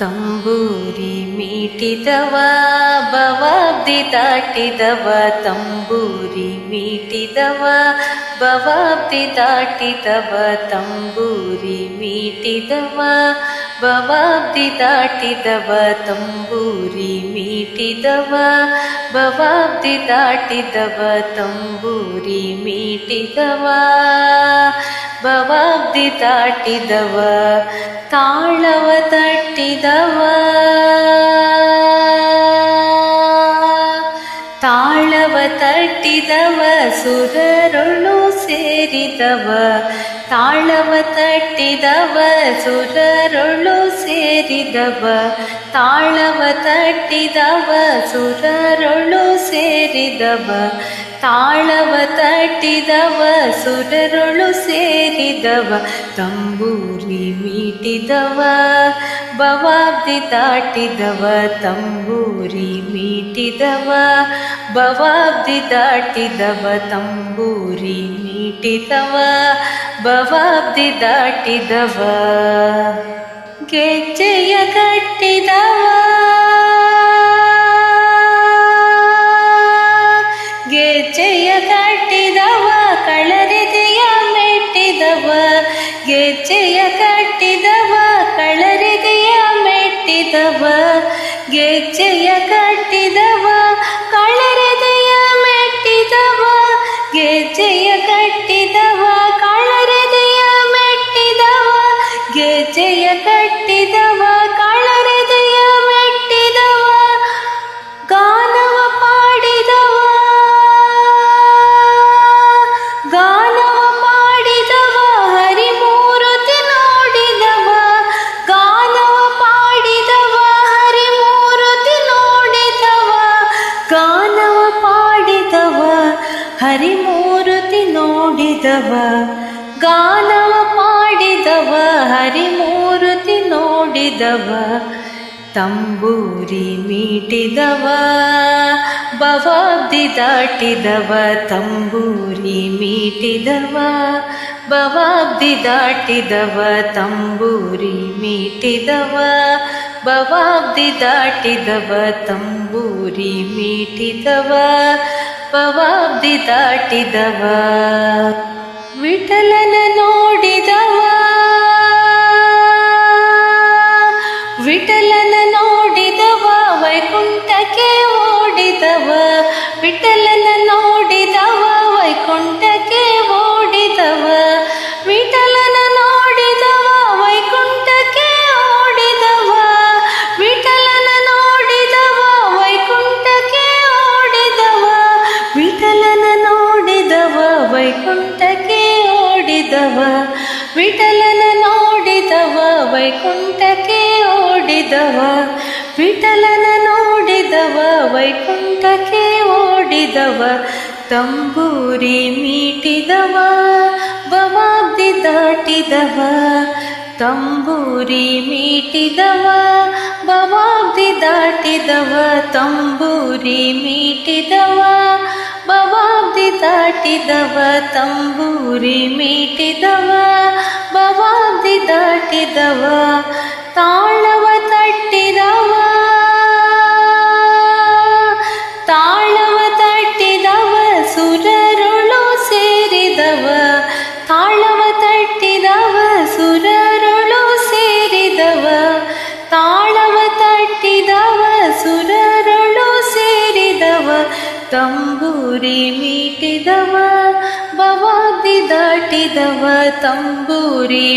तम्बुरि मीटी तवा बवाब्दि दाटि तव तंबुरि मीटी दवा बवाब्दि ಬವಾಬ್ದಿ ದಾಟಿದವ ತಂಬೂರಿ ಮೀಟಿದವ. ಬವಾಬ್ದಿ ದಾಟಿದವ ತಂಬೂರಿ ಮೀಟಿದವ. ಬವಾಬ್ದಿ ದಾಟಿದವ ತಾಳವ ತಟ್ಟಿದವ. ತಟ್ಟಿದವ ಸುರರೊಳು ಸೇರಿದವ. ತಾಳವ ತಟ್ಟಿದವ ಸುರರೊಳು ಸೇರಿದವ. ತಾಳವ ತಟ್ಟಿದವ ಸುರರೊಳು ಸೇರಿದವ. ತಾಳವ ತಟ್ಟಿದವ ಸುರರುಳು ಸೇರಿದವ, ತಂಬೂರಿ ಮೀಟಿದವ, ಬವಾಬ್ದಿ ದಾಟಿದವ, ತಂಬೂರಿ ಮೀಟಿದವ, ಬವಾಬ್ದಿ ದಾಟಿದವ, ತಂಬೂರಿ ಮೀಟಿದವ, ಬವಾಬ್ದಿ ದಾಟಿದವ. ಗೆಜ್ಜೆಯ ಗೆಜ್ಜೆಯ ಕಟ್ಟಿದವ ಕಳರಿದೆಯ ಮೆಟ್ಟಿದವ, ಗೆಜ್ಜೆಯ ಕಟ್ಟಿದವ ಕಳರಿದೆಯ ಮೆಟ್ಟಿದವ, ಗೆಜ್ಜೆಯ ಕಟ್ಟಿದವ ಕಳರಿದೆಯ ಮೆಟ್ಟಿದವ, ಗೆಜ್ಜೆಯ ಕಟ್ಟಿದವ ಕಳರಿದೆಯ ಮೆಟ್ಟಿದವ, ಗೆಜ್ಜೆಯ ಕಟ್ಟಿದವ. ಹರಿಮೂರುತಿ ನೋಡಿದವ, ಗಾನವ ಮಾಡಿದವ ಹರಿಮೂರುತಿ ನೋಡಿದವ, ತಂಬೂರಿ ಮೀಟಿದವ, ಬವಾಬ್ದಿ ದಾಟಿದವ, ತಂಬೂರಿ ಮೀಟಿದವ, ಬವಾಬ್ದಿ ದಾಟಿದವ, ತಂಬೂರಿ ಮೀಟಿದವ, ಬವಾಬ್ದಿ ದಾಟಿದವ, ತಂಬೂರಿ ಮೀಟಿದವ ಬವಾಬ್ದಿ ದಾಟಿದವ. ವಿಠಲನ ನೋಡಿದವ. ವಿಠಲನ ನೋಡಿದವ ವೈಕುಂಠಕ್ಕೆ ಓಡಿದವ. ವಿಠಲನ ಓಡಿದವ ವಿಠಲನ ನೋಡಿದವ, ವೈಕುಂಠಕ್ಕೆ ಓಡಿದವ. ವಿಠಲನ ನೋಡಿದವ, ವೈಕುಂಠಕ್ಕೆ ಓಡಿದವ. ತಂಬೂರಿ ಮೀಟಿದವ, ಬವಾಬ್ದಿ ದಾಟಿದವ. ತಂಬೂರಿ ಮೀಟಿದವ, ಬವಾಬ್ದಿ ದಾಟಿದವ. ತಂಬೂರಿ ಮೀಟಿದವ तम्बूरि मीटिवाटि दवा तंबुरि मीट दाटिदव बवादि दाटि वा तंबुरि